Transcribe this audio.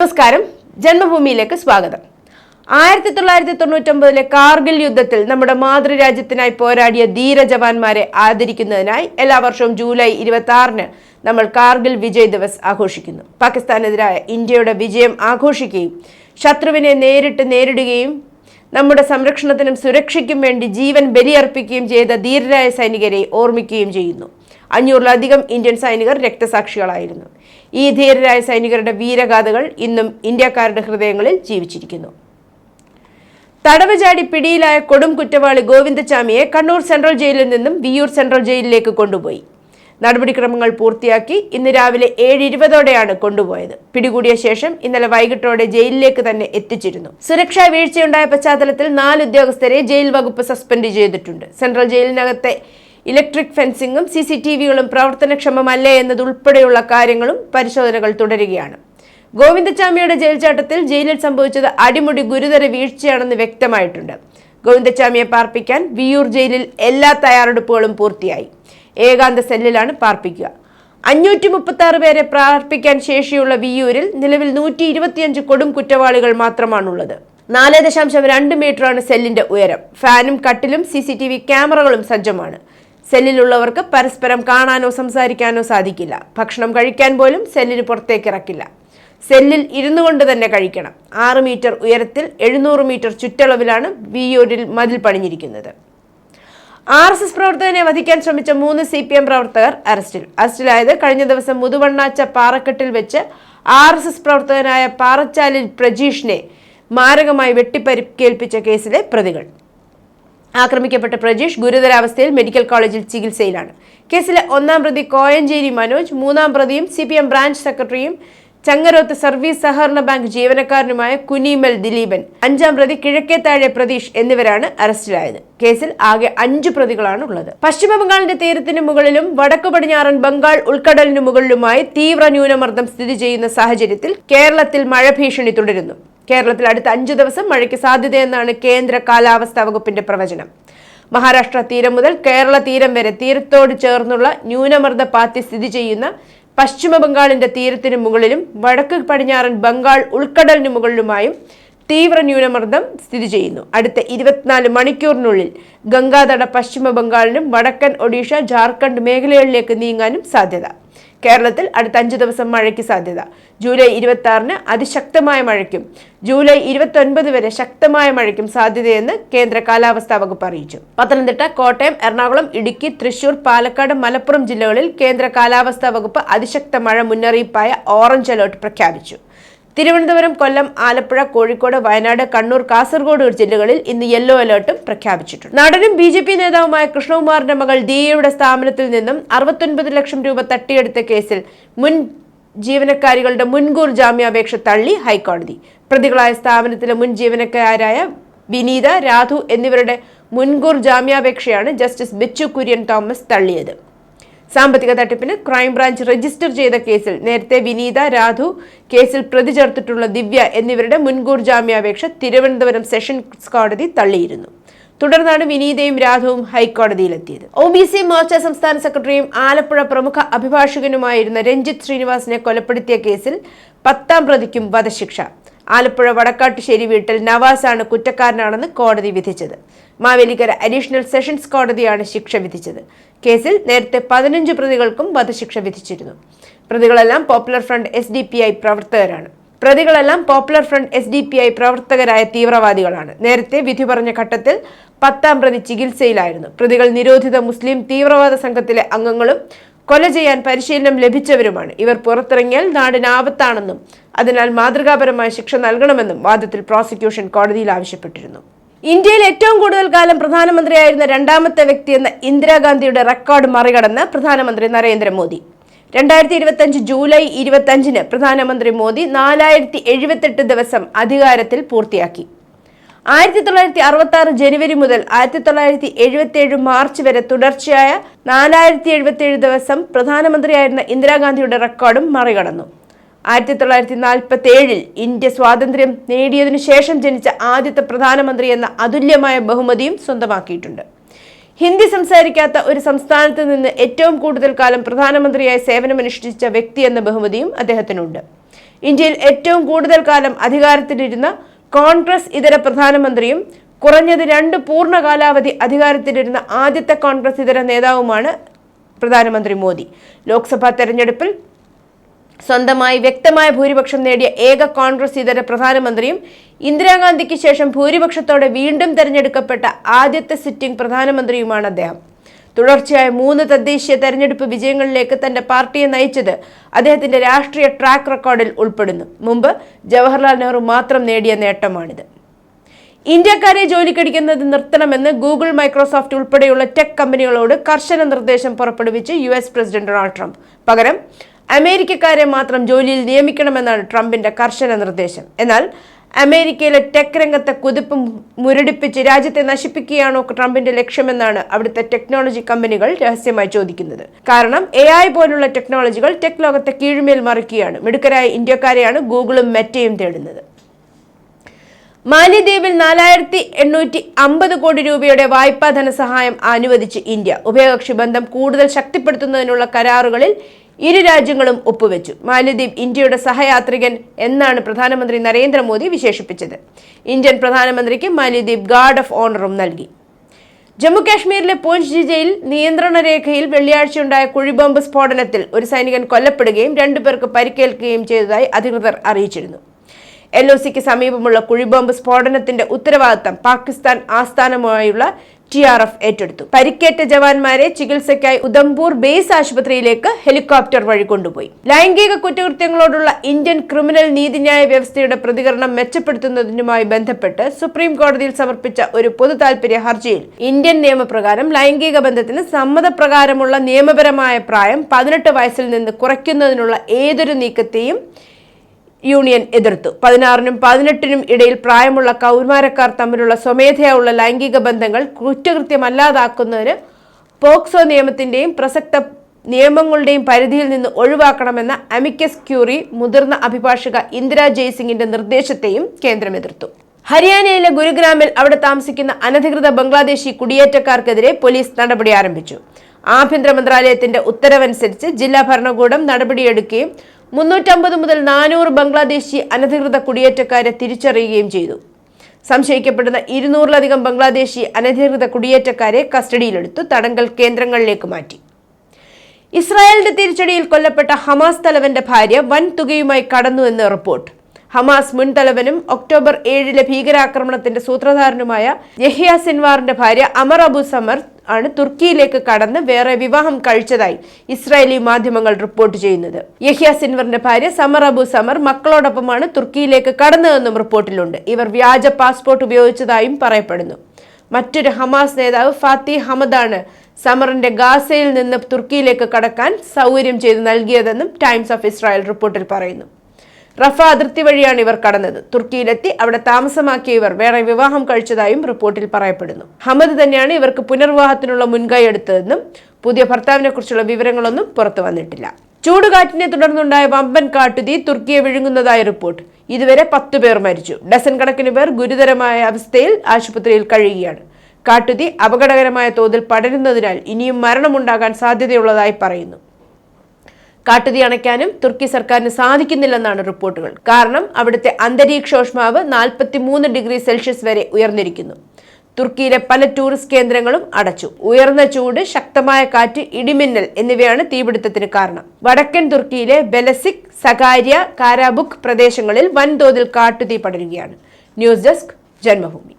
നമസ്കാരം. ജന്മഭൂമിയിലേക്ക് സ്വാഗതം. ആയിരത്തി തൊള്ളായിരത്തി തൊണ്ണൂറ്റൊമ്പതിലെ കാർഗിൽ യുദ്ധത്തിൽ നമ്മുടെ മാതൃരാജ്യത്തിനായി പോരാടിയ ധീര ജവാന്മാരെ ആദരിക്കുന്നതിനായി എല്ലാ വർഷവും ജൂലൈ ഇരുപത്തി ആറിന് നമ്മൾ കാർഗിൽ വിജയ് ദിവസ് ആഘോഷിക്കുന്നു. പാകിസ്ഥാനെതിരായ ഇന്ത്യയുടെ വിജയം ആഘോഷിക്കുകയും ശത്രുവിനെ നേരിട്ട് നേരിടുകയും നമ്മുടെ സംരക്ഷണത്തിനും സുരക്ഷയ്ക്കും വേണ്ടി ജീവൻ ബലിയർപ്പിക്കുകയും ചെയ്ത ധീരരായ സൈനികരെ ഓർമ്മിക്കുകയും ചെയ്യുന്നു. അഞ്ഞൂറിലധികം ഇന്ത്യൻ സൈനികർ രക്തസാക്ഷികളായിരുന്നു. ഈ ധീരരായ സൈനികരുടെ വീരഗാഥകൾ ഇന്നും ഇന്ത്യക്കാരുടെ ഹൃദയങ്ങളിൽ ജീവിച്ചിരിക്കുന്നു. തടവുചാടി പിടിയിലായ കൊടും കുറ്റവാളി ഗോവിന്ദചാമിയെ കണ്ണൂർ സെൻട്രൽ ജയിലിൽ നിന്നും വിയൂർ സെൻട്രൽ ജയിലിലേക്ക് കൊണ്ടുപോയി. നടപടിക്രമങ്ങൾ പൂർത്തിയാക്കി ഇന്ന് രാവിലെ ഏഴ് ഇരുപതോടെയാണ് കൊണ്ടുപോയത്. പിടികൂടിയ ശേഷം ഇന്നലെ വൈകിട്ടോടെ ജയിലിലേക്ക് തന്നെ എത്തിച്ചിരുന്നു. സുരക്ഷാ വീഴ്ചയുണ്ടായ പശ്ചാത്തലത്തിൽ നാല് ഉദ്യോഗസ്ഥരെ ജയിൽ വകുപ്പ് സസ്പെൻഡ് ചെയ്തിട്ടുണ്ട്. സെൻട്രൽ ജയിലിനകത്തെ ഇലക്ട്രിക് ഫെൻസിംഗും സി സി ടി വികളും പ്രവർത്തനക്ഷമമല്ലേ എന്നതുൾപ്പെടെയുള്ള കാര്യങ്ങളും പരിശോധനകൾ തുടരുകയാണ്. ഗോവിന്ദച്ചാമിയുടെ ജയിൽചാട്ടത്തിൽ ജയിലിൽ സംഭവിച്ചത് അടിമുടി ഗുരുതര വീഴ്ചയാണെന്ന് വ്യക്തമായിട്ടുണ്ട്. ഗോവിന്ദച്ചാമിയെ പാർപ്പിക്കാൻ വിയൂർ ജയിലിൽ എല്ലാ തയ്യാറെടുപ്പുകളും പൂർത്തിയായി. ഏകാന്ത സെല്ലിലാണ് പാർപ്പിക്കുക. അഞ്ഞൂറ്റി മുപ്പത്തി ആറ് പേരെ പ്രാർപ്പിക്കാൻ ശേഷിയുള്ള വിയൂരിൽ നിലവിൽ നൂറ്റി ഇരുപത്തിയഞ്ച് കൊടും കുറ്റവാളികൾ മാത്രമാണുള്ളത്. നാല് ദശാംശം രണ്ട് മീറ്ററാണ് സെല്ലിന്റെ ഉയരം. ഫാനും കട്ടിലും സി സി ടി വി ക്യാമറകളും സജ്ജമാണ്. സെല്ലിലുള്ളവർക്ക് പരസ്പരം കാണാനോ സംസാരിക്കാനോ സാധിക്കില്ല. ഭക്ഷണം കഴിക്കാൻ പോലും സെല്ലിന് പുറത്തേക്ക് ഇറക്കില്ല. സെല്ലിൽ ഇരുന്നു കൊണ്ട് തന്നെ കഴിക്കണം. ആറ് മീറ്റർ ഉയരത്തിൽ എഴുന്നൂറ് മീറ്റർ ചുറ്റളവിലാണ് വിയൂരിൽ മതിൽ പണിഞ്ഞിരിക്കുന്നത്. ആർ എസ് എസ് പ്രവർത്തകനെ വധിക്കാൻ ശ്രമിച്ച മൂന്ന് സി പി എം പ്രവർത്തകർ അറസ്റ്റിൽ. അറസ്റ്റിലായത് കഴിഞ്ഞ ദിവസം മുതുവണ്ണാച്ച പാറക്കെട്ടിൽ വെച്ച് ആർ എസ് എസ് പ്രവർത്തകനായ പാറച്ചാലിൽ പ്രജീഷിനെ മാരകമായി വെട്ടിപ്പരിക്കേൽപ്പിച്ച കേസിലെ പ്രതികൾ. ആക്രമിക്കപ്പെട്ട പ്രജീഷ് ഗുരുതരാവസ്ഥയിൽ മെഡിക്കൽ കോളേജിൽ ചികിത്സയിലാണ്. കേസിലെ ഒന്നാം പ്രതി കോയഞ്ചേരി മനോജ് മൂന്നാം പ്രതിയും സി ബ്രാഞ്ച് സെക്രട്ടറിയും ചങ്ങരോത്ത് സർവീസ് സഹകരണ ബാങ്ക് ജീവനക്കാരനുമായ കുനിമൽ ദിലീപൻ അഞ്ചാം പ്രതി കിഴക്കേത്താഴെ പ്രതീഷ് എന്നിവരാണ് അറസ്റ്റിലായത്. കേസിൽ ആകെ അഞ്ചു പ്രതികളാണ് ഉള്ളത്. പശ്ചിമബംഗാളിന്റെ തീരത്തിന് മുകളിലും വടക്കു പടിഞ്ഞാറൻ ബംഗാൾ ഉൾക്കടലിനു മുകളിലുമായി തീവ്ര ന്യൂനമർദ്ദം സ്ഥിതി ചെയ്യുന്ന സാഹചര്യത്തിൽ കേരളത്തിൽ മഴ ഭീഷണി തുടരുന്നു. കേരളത്തിൽ അടുത്ത അഞ്ചു ദിവസം മഴയ്ക്ക് സാധ്യതയെന്നാണ് കേന്ദ്ര കാലാവസ്ഥാ വകുപ്പിന്റെ പ്രവചനം. മഹാരാഷ്ട്ര തീരം മുതൽ കേരള തീരം വരെ തീരത്തോട് ചേർന്നുള്ള ന്യൂനമർദ്ദ പാത്തി സ്ഥിതി ചെയ്യുന്ന പശ്ചിമ ബംഗാളിന്റെ തീരത്തിനു മുകളിലും വടക്ക് പടിഞ്ഞാറൻ ബംഗാൾ ഉൾക്കടലിനു മുകളിലുമായും തീവ്ര ന്യൂനമർദ്ദം സ്ഥിതി ചെയ്യുന്നു. അടുത്ത ഇരുപത്തിനാല് മണിക്കൂറിനുള്ളിൽ ഗംഗാതട പശ്ചിമ ബംഗാളിനും വടക്കൻ ഒഡീഷ ജാർഖണ്ഡ് മേഖലകളിലേക്ക് നീങ്ങാനും സാധ്യത. കേരളത്തിൽ അടുത്ത അഞ്ച് ദിവസം മഴയ്ക്ക് സാധ്യത. ജൂലൈ ഇരുപത്തി ആറിന് അതിശക്തമായ മഴയ്ക്കും ജൂലൈ ഇരുപത്തി ഒൻപത് വരെ ശക്തമായ മഴയ്ക്കും സാധ്യതയെന്ന് കേന്ദ്ര കാലാവസ്ഥാ വകുപ്പ് അറിയിച്ചു. പത്തനംതിട്ട കോട്ടയം എറണാകുളം ഇടുക്കി തൃശൂർ പാലക്കാട് മലപ്പുറം ജില്ലകളിൽ കേന്ദ്ര കാലാവസ്ഥാ വകുപ്പ് അതിശക്ത മഴ മുന്നറിയിപ്പായ ഓറഞ്ച് അലേർട്ട് പ്രഖ്യാപിച്ചു. തിരുവനന്തപുരം കൊല്ലം ആലപ്പുഴ കോഴിക്കോട് വയനാട് കണ്ണൂർ കാസർഗോഡ് ജില്ലകളിൽ ഇന്ന് യെല്ലോ അലേർട്ടും പ്രഖ്യാപിച്ചിട്ടുണ്ട്. നടനും ബി ജെ പി നേതാവുമായ കൃഷ്ണകുമാറിന്റെ മകൾ ദിയയുടെ സ്ഥാപനത്തിൽ നിന്നും അറുപത്തൊൻപത് ലക്ഷം രൂപ തട്ടിയെടുത്ത കേസിൽ മുൻ ജീവനക്കാരികളുടെ മുൻകൂർ ജാമ്യാപേക്ഷ തള്ളി ഹൈക്കോടതി. പ്രതികളായ സ്ഥാപനത്തിലെ മുൻ ജീവനക്കാരായ വിനീത രാധു എന്നിവരുടെ മുൻകൂർ ജാമ്യാപേക്ഷയാണ് ജസ്റ്റിസ് ബിച്ചു കുര്യൻ തോമസ് തള്ളിയത്. സാമ്പത്തിക തട്ടിപ്പിന് ക്രൈംബ്രാഞ്ച് രജിസ്റ്റർ ചെയ്ത കേസിൽ നേരത്തെ വിനീത രാധു കേസിൽ പ്രതി ചേർത്തിട്ടുള്ള ദിവ്യ എന്നിവരുടെ മുൻകൂർ ജാമ്യാപേക്ഷ തിരുവനന്തപുരം സെഷൻസ് കോടതി തള്ളിയിരുന്നു. തുടർന്നാണ് വിനീതയും രാധുവും ഹൈക്കോടതിയിലെത്തിയത്. ഒ ബി സി മോർച്ച സംസ്ഥാന സെക്രട്ടറിയും ആലപ്പുഴ പ്രമുഖ അഭിഭാഷകനുമായിരുന്ന രഞ്ജിത്ത് ശ്രീനിവാസിനെ കൊലപ്പെടുത്തിയ കേസിൽ പത്താം പ്രതിക്കും വധശിക്ഷ. ആലപ്പുഴ വടക്കാട്ടുശ്ശേരി വീട്ടിൽ നവാസാണ് കുറ്റക്കാരനാണെന്ന് കോടതി വിധിച്ചത്. മാവേലിക്കര അഡീഷണൽ സെഷൻസ് കോടതിയാണ് ശിക്ഷ വിധിച്ചത്. കേസിൽ നേരത്തെ പതിനഞ്ച് പ്രതികൾക്കും വധശിക്ഷ വിധിച്ചിരുന്നു. പ്രതികളെല്ലാം Popular Front S D P I പ്രവർത്തകരാണ്. പ്രതികളെല്ലാം Popular Front S D P I പ്രവർത്തകരായ തീവ്രവാദികളാണ്. നേരത്തെ വിധി പറഞ്ഞ ഘട്ടത്തിൽ പത്താം പ്രതി ചികിത്സയിലായിരുന്നു. പ്രതികൾ നിരോധിത മുസ്ലിം തീവ്രവാദ സംഘത്തിലെ അംഗങ്ങളും കൊല ചെയ്യാൻ പരിശീലനം ലഭിച്ചവരുമാണ്. ഇവർ പുറത്തിറങ്ങിയാൽ നാടിന് ആപത്താണെന്നും അതിനാൽ മാതൃകാപരമായ ശിക്ഷ നൽകണമെന്നും വാദത്തിൽ പ്രോസിക്യൂഷൻ കോടതിയിൽ ആവശ്യപ്പെട്ടിരുന്നു. ഇന്ത്യയിൽ ഏറ്റവും കൂടുതൽ കാലം പ്രധാനമന്ത്രിയായിരുന്ന രണ്ടാമത്തെ വ്യക്തി എന്ന ഇന്ദിരാഗാന്ധിയുടെ റെക്കോർഡ് മറികടന്ന് പ്രധാനമന്ത്രി നരേന്ദ്രമോദി. രണ്ടായിരത്തി ഇരുപത്തഞ്ച് ജൂലൈ ഇരുപത്തഞ്ചിന് പ്രധാനമന്ത്രി മോദി നാലായിരത്തി എഴുപത്തെട്ട് ദിവസം അധികാരത്തിൽ പൂർത്തിയാക്കി. ആയിരത്തി തൊള്ളായിരത്തി അറുപത്തി ആറ് ജനുവരി മുതൽ ആയിരത്തി തൊള്ളായിരത്തി എഴുപത്തി ഏഴ് മാർച്ച് വരെ തുടർച്ചയായ നാലായിരത്തി എഴുപത്തി ഏഴ് ദിവസം പ്രധാനമന്ത്രിയായിരുന്ന ഇന്ദിരാഗാന്ധിയുടെ റെക്കോർഡും മറികടന്നു. ആയിരത്തി തൊള്ളായിരത്തി നാൽപ്പത്തി ഏഴിൽ ഇന്ത്യ സ്വാതന്ത്ര്യം നേടിയതിനു ശേഷം ജനിച്ച ആദ്യത്തെ പ്രധാനമന്ത്രി എന്ന അതുല്യമായ ബഹുമതിയും സ്വന്തമാക്കിയിട്ടുണ്ട്. ഹിന്ദി സംസാരിക്കാത്ത ഒരു സംസ്ഥാനത്ത് നിന്ന് ഏറ്റവും കൂടുതൽ കാലം പ്രധാനമന്ത്രിയായി സേവനമനുഷ്ഠിച്ച വ്യക്തി എന്ന ബഹുമതിയും അദ്ദേഹത്തിനുണ്ട്. ഇന്ത്യയിൽ ഏറ്റവും കൂടുതൽ കാലം അധികാരത്തിലിരുന്ന കോൺഗ്രസ് ഇതര പ്രധാനമന്ത്രിയും കുറഞ്ഞത് രണ്ട് പൂർണ കാലാവധി അധികാരത്തിലിരുന്ന ആദ്യത്തെ കോൺഗ്രസ് ഇതര നേതാവുമാണ് പ്രധാനമന്ത്രി മോദി. ലോക്സഭാ തെരഞ്ഞെടുപ്പിൽ സ്വന്തമായി വ്യക്തമായ ഭൂരിപക്ഷം നേടിയ ഏക കോൺഗ്രസ് ഇതര പ്രധാനമന്ത്രിയും ഇന്ദിരാഗാന്ധിക്ക് ശേഷം ഭൂരിപക്ഷത്തോടെ വീണ്ടും തെരഞ്ഞെടുക്കപ്പെട്ട ആദ്യത്തെ സിറ്റിംഗ് പ്രധാനമന്ത്രിയുമാണ് അദ്ദേഹം. തുടർച്ചയായ മൂന്ന് തദ്ദേശീയ തെരഞ്ഞെടുപ്പ് വിജയങ്ങളിലേക്ക് തന്റെ പാർട്ടിയെ നയിച്ചത് അദ്ദേഹത്തിന്റെ രാഷ്ട്രീയ ട്രാക്ക് റെക്കോർഡിൽ ഉൾപ്പെടുന്നു. മുമ്പ് ജവഹർലാൽ നെഹ്റു മാത്രം നേടിയ നേട്ടമാണിത്. ഇന്ത്യക്കാരെ ജോലിക്കടിക്കുന്നത് നിർത്തണമെന്ന് ഗൂഗിൾ മൈക്രോസോഫ്റ്റ് ഉൾപ്പെടെയുള്ള ടെക് കമ്പനികളോട് കർശന നിർദ്ദേശം പുറപ്പെടുവിച്ച് U S president Donald Trump. പകരം അമേരിക്കക്കാരെ മാത്രം ജോലിയിൽ നിയമിക്കണമെന്നാണ് ട്രംപിന്റെ കർശന നിർദ്ദേശം. എന്നാൽ അമേരിക്കയിലെ ടെക് രംഗത്തെ കുതിപ്പ് മുരടിപ്പിച്ച് രാജ്യത്തെ നശിപ്പിക്കുകയാണോ ട്രംപിന്റെ ലക്ഷ്യമെന്നാണ് അവിടുത്തെ ടെക്നോളജി കമ്പനികൾ രഹസ്യമായി ചോദിക്കുന്നത്. കാരണം എ ഐ പോലുള്ള ടെക്നോളജികൾ ടെക് ലോകത്തെ കീഴ്മേൽ മറിക്കുകയാണ്. മിടുക്കരായ ഇന്ത്യക്കാരെയാണ് ഗൂഗിളും മെറ്റയും തേടുന്നത്. മാലിദ്വീപിൽ നാലായിരത്തി എണ്ണൂറ്റി അമ്പത് കോടി രൂപയുടെ വായ്പാ ധനസഹായം അനുവദിച്ച് ഇന്ത്യ. ഉഭയകക്ഷി ബന്ധം കൂടുതൽ ശക്തിപ്പെടുത്തുന്നതിനുള്ള കരാറുകളിൽ ഇരു രാജ്യങ്ങളും ഒപ്പുവെച്ചു. മാലദ്വീപ് ഇന്ത്യയുടെ സഹയാത്രികൻ എന്നാണ് പ്രധാനമന്ത്രി നരേന്ദ്രമോദി വിശേഷിപ്പിച്ചത്. ഇന്ത്യൻ പ്രധാനമന്ത്രിക്ക് മാലദ്വീപ് ഗാർഡ് ഓഫ് ഓണറും നൽകി. ജമ്മു കാശ്മീരിലെ പൂഞ്ച് ജില്ലയിൽ നിയന്ത്രണ രേഖയിൽ വെള്ളിയാഴ്ചയുണ്ടായ കുഴിബോംബ് സ്ഫോടനത്തിൽ ഒരു സൈനികൻ കൊല്ലപ്പെടുകയും രണ്ടുപേർക്ക് പരിക്കേൽക്കുകയും ചെയ്തതായി അധികൃതർ അറിയിച്ചിരുന്നു. എൽ ഒ സിക്ക് സമീപമുള്ള കുഴിബോംബ് സ്ഫോടനത്തിന്റെ ഉത്തരവാദിത്തം പാകിസ്ഥാൻ ആസ്ഥാനമായുള്ള ടി ആർ എഫ് ഏറ്റെടുത്തു. പരിക്കേറ്റ ജവാന്മാരെ ചികിത്സയ്ക്കായി ഉദംപൂർ ബേസ് ആശുപത്രിയിലേക്ക് ഹെലികോപ്റ്റർ വഴി കൊണ്ടുപോയി. ലൈംഗിക കുറ്റകൃത്യങ്ങളോടുള്ള ഇന്ത്യൻ ക്രിമിനൽ നീതിന്യായ വ്യവസ്ഥയുടെ പ്രതികരണം മെച്ചപ്പെടുത്തുന്നതിനുമായി ബന്ധപ്പെട്ട് സുപ്രീം കോടതിയിൽ സമർപ്പിച്ച ഒരു പൊതു താൽപര്യ ഹർജിയിൽ ഇന്ത്യൻ നിയമപ്രകാരം ലൈംഗിക ബന്ധത്തിന് സമ്മതപ്രകാരമുള്ള നിയമപരമായ പ്രായം പതിനെട്ട് വയസ്സിൽ നിന്ന് കുറയ്ക്കുന്നതിനുള്ള ഏതൊരു നീക്കത്തെയും യൂണിയൻ എതിർത്തു. പതിനാറിനും പതിനെട്ടിനും ഇടയിൽ പ്രായമുള്ള കൗമാരക്കാർ തമ്മിലുള്ള സ്വമേധയായുള്ള ലൈംഗിക ബന്ധങ്ങൾ കുറ്റകൃത്യമല്ലാതാക്കുന്നതിന് പോക്സോ നിയമത്തിന്റെയും പ്രസക്ത നിയമങ്ങളുടെയും പരിധിയിൽ നിന്ന് ഒഴിവാക്കണമെന്ന അമിക്കസ് ക്യൂറി മുതിർന്ന അഭിഭാഷക ഇന്ദിരാ ജയ്സിംഗിന്റെ നിർദ്ദേശത്തെയും കേന്ദ്രം എതിർത്തു. ഹരിയാനയിലെ ഗുരുഗ്രാമിൽ അവിടെ താമസിക്കുന്ന അനധികൃത ബംഗ്ലാദേശി കുടിയേറ്റക്കാർക്കെതിരെ പോലീസ് നടപടി ആരംഭിച്ചു. ആഭ്യന്തര മന്ത്രാലയത്തിന്റെ ഉത്തരവനുസരിച്ച് ജില്ലാ ഭരണകൂടം നടപടിയെടുക്കുകയും മുന്നൂറ്റമ്പത് മുതൽ നാനൂറ് ബംഗ്ലാദേശി അനധികൃത കുടിയേറ്റക്കാരെ തിരിച്ചറിയുകയും ചെയ്തു. സംശയിക്കപ്പെടുന്ന ഇരുന്നൂറിലധികം ബംഗ്ലാദേശി അനധികൃത കുടിയേറ്റക്കാരെ കസ്റ്റഡിയിലെടുത്ത് തടങ്കൽ കേന്ദ്രങ്ങളിലേക്ക് മാറ്റി. ഇസ്രായേലിന്റെ തിരിച്ചടിയിൽ കൊല്ലപ്പെട്ട ഹമാസ് തലവന്റെ ഭാര്യ വൻ തുകയുമായി കടന്നുവെന്ന് റിപ്പോർട്ട്. ഹമാസ് മുൻ തലവനും ഒക്ടോബർ ഏഴിലെ ഭീകരാക്രമണത്തിന്റെ സൂത്രധാരനുമായ യഹിയ സിൻവാറിന്റെ ഭാര്യ അമർ അബു സമർ ആണ് തുർക്കിയിലേക്ക് കടന്ന് വേറെ വിവാഹം കഴിച്ചതായി ഇസ്രായേലി മാധ്യമങ്ങൾ റിപ്പോർട്ട് ചെയ്യുന്നത്. യഹ്യ സിൻവറിന്റെ ഭാര്യ സമർ അബു സമർ മക്കളോടൊപ്പമാണ് തുർക്കിയിലേക്ക് കടന്നതെന്നും റിപ്പോർട്ടിലുണ്ട്. ഇവർ വ്യാജ പാസ്പോർട്ട് ഉപയോഗിച്ചതായും പറയപ്പെടുന്നു. മറ്റൊരു ഹമാസ് നേതാവ് ഫാത്തി ഹമദാണ് സമറിന്റെ ഗാസയിൽ നിന്ന് തുർക്കിയിലേക്ക് കടക്കാൻ സൗകര്യം ചെയ്തു നൽകിയതെന്നും ടൈംസ് ഓഫ് ഇസ്രായേൽ റിപ്പോർട്ടിൽ പറയുന്നു. റഫ അതിർത്തി വഴിയാണ് ഇവർ കടന്നത്. തുർക്കിയിലെത്തി അവിടെ താമസമാക്കിയ ഇവർ വേറെ വിവാഹം കഴിച്ചതായും റിപ്പോർട്ടിൽ പറയപ്പെടുന്നു. ഹമദ് തന്നെയാണ് ഇവർക്ക് പുനർവിവാഹത്തിനുള്ള മുൻകൈ എടുത്തതെന്നും പുതിയ ഭർത്താവിനെ കുറിച്ചുള്ള വിവരങ്ങളൊന്നും പുറത്തു വന്നിട്ടില്ല. ചൂടുകാറ്റിനെ തുടർന്നുണ്ടായ വമ്പൻ കാട്ടുതീ തുർക്കിയെ വിഴുങ്ങുന്നതായി റിപ്പോർട്ട്. ഇതുവരെ പത്തു പേർ മരിച്ചു. ഡസൻ കണക്കിന് പേർ ഗുരുതരമായ അവസ്ഥയിൽ ആശുപത്രിയിൽ കഴിയുകയാണ്. കാട്ടുതീ അപകടകരമായ തോതിൽ പടരുന്നതിനാൽ ഇനിയും മരണമുണ്ടാകാൻ സാധ്യതയുള്ളതായി പറയുന്നു. കാട്ടുതീ അണയ്ക്കാനും തുർക്കി സർക്കാരിന് സാധിക്കുന്നില്ലെന്നാണ് റിപ്പോർട്ടുകൾ. കാരണം അവിടുത്തെ അന്തരീക്ഷോഷ്മാവ് നാൽപ്പത്തി മൂന്ന് ഡിഗ്രി സെൽഷ്യസ് വരെ ഉയർന്നിരിക്കുന്നു. തുർക്കിയിലെ പല ടൂറിസ്റ്റ് കേന്ദ്രങ്ങളും അടച്ചു. ഉയർന്ന ചൂട് ശക്തമായ കാറ്റ് ഇടിമിന്നൽ എന്നിവയാണ് തീപിടുത്തത്തിന് കാരണം. വടക്കൻ തുർക്കിയിലെ ബെലസിക് സകാരിയ കാരാബുക്ക് പ്രദേശങ്ങളിൽ വൻതോതിൽ കാട്ടുതീ പടരുകയാണ്. News desk Janmabhumi.